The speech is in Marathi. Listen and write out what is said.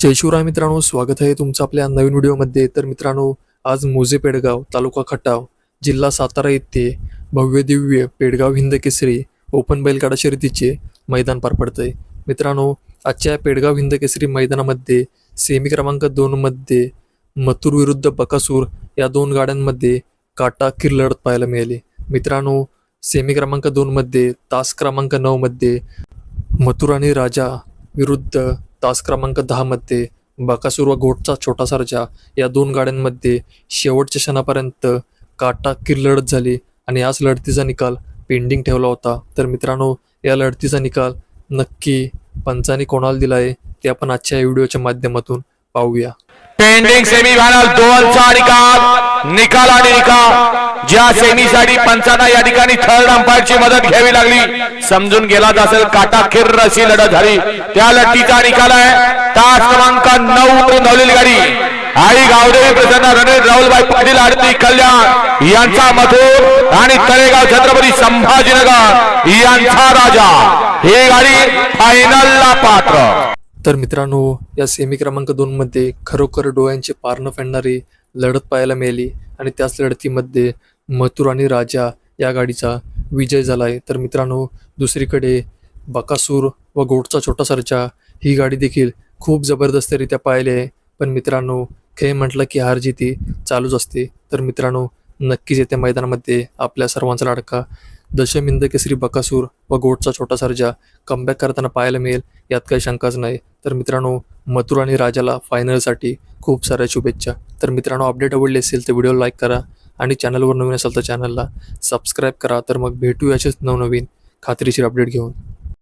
जय शिवराय मित्रांनो स्वागत आहे तुमचं आपल्या नवीन व्हिडिओमध्ये. तर मित्रांनो आज मोजे पेडगाव तालुका खटाव जिल्हा सातारा येथे भव्य दिव्य पेडगाव हिंद केसरी ओपन बैलगाडा शर्यतीचे मैदान पार पडतंय. मित्रांनो आजच्या पेडगाव हिंद केसरी मैदानामध्ये सेमी क्रमांक दोनमध्ये मथुर विरुद्ध बकासूर या दोन गाड्यांमध्ये काटाकीर लढत पाहायला मिळाली. मित्रांनो सेमी क्रमांक दोनमध्ये तास क्रमांक नऊमध्ये मथुर आणि राजा विरुद्ध तास क्रमांक दहामध्ये बकासूर व घोटचा छोटा सरजा या दोन गाड्यांमध्ये शेवटच्या क्षणापर्यंत काटा लढत झाली आणि याच लढतीचा निकाल पेंडिंग ठेवला होता. तर मित्रांनो या लढतीचा निकाल नक्की पंचाने कोणाला दिला आहे ते आपण आजच्या व्हिडिओच्या माध्यमातून पाहूया. पेंडिंग सेमी फायनल दोनचा निकाल निकाल आणि निकाल. ज्या सेमीसाठी पंचांना या ठिकाणी थर्ड अंपायरची मदत घ्यावी लागली. समजून गेलाच असेल काटा अशी लढत झाली. त्या लढतीचा निकाल आहे. तास क्रमांक नऊ वरून धावलेली गाडी. आई गावदेवी प्रसन्न रणवीर राहुलबाई पाटील आरती कल्याण यांचा मथुर आणि तळेगाव छत्रपती संभाजीनगर यांचा राजा. ही गाडी फायनलला पात्र. तर मित्रांनो या सेमी क्रमांक दोन मध्ये खरोखर डोळ्यांचे पारणं फेडणारी लढत पाहायला मिळाली आणि त्याच लढतीमध्ये मथुर आणि राजा या गाडीचा विजय झाला आहे तर मित्रांनो दुसरीकडे बकासूर व गोटचा छोटा सरचा ही गाडी देखील खूप जबरदस्तरित्या पाहिली आहे. पण मित्रांनो खेळ म्हटलं की हार जिती चालूच असते. तर मित्रांनो नक्कीच येत्या मैदानामध्ये आपल्या सर्वांचा लाडका दशमिंद केसरी बकासूर व गोटचा छोटा सर्जा कमबॅक करताना पाहायला मिळेल यात काही शंकाच नाही. तर मित्रांनो मथुर आणि राजाला फायनलसाठी खूप साऱ्या शुभेच्छा. तर मित्रांनो अपडेट आवडली असेल तर व्हिडिओ लाईक करा. आणि चॅनलवर नवीन असेल तर चॅनलला सबस्क्राईब करा. तर मग भेटू याचेच नवनवीन खात्रीशीर अपडेट घेऊन.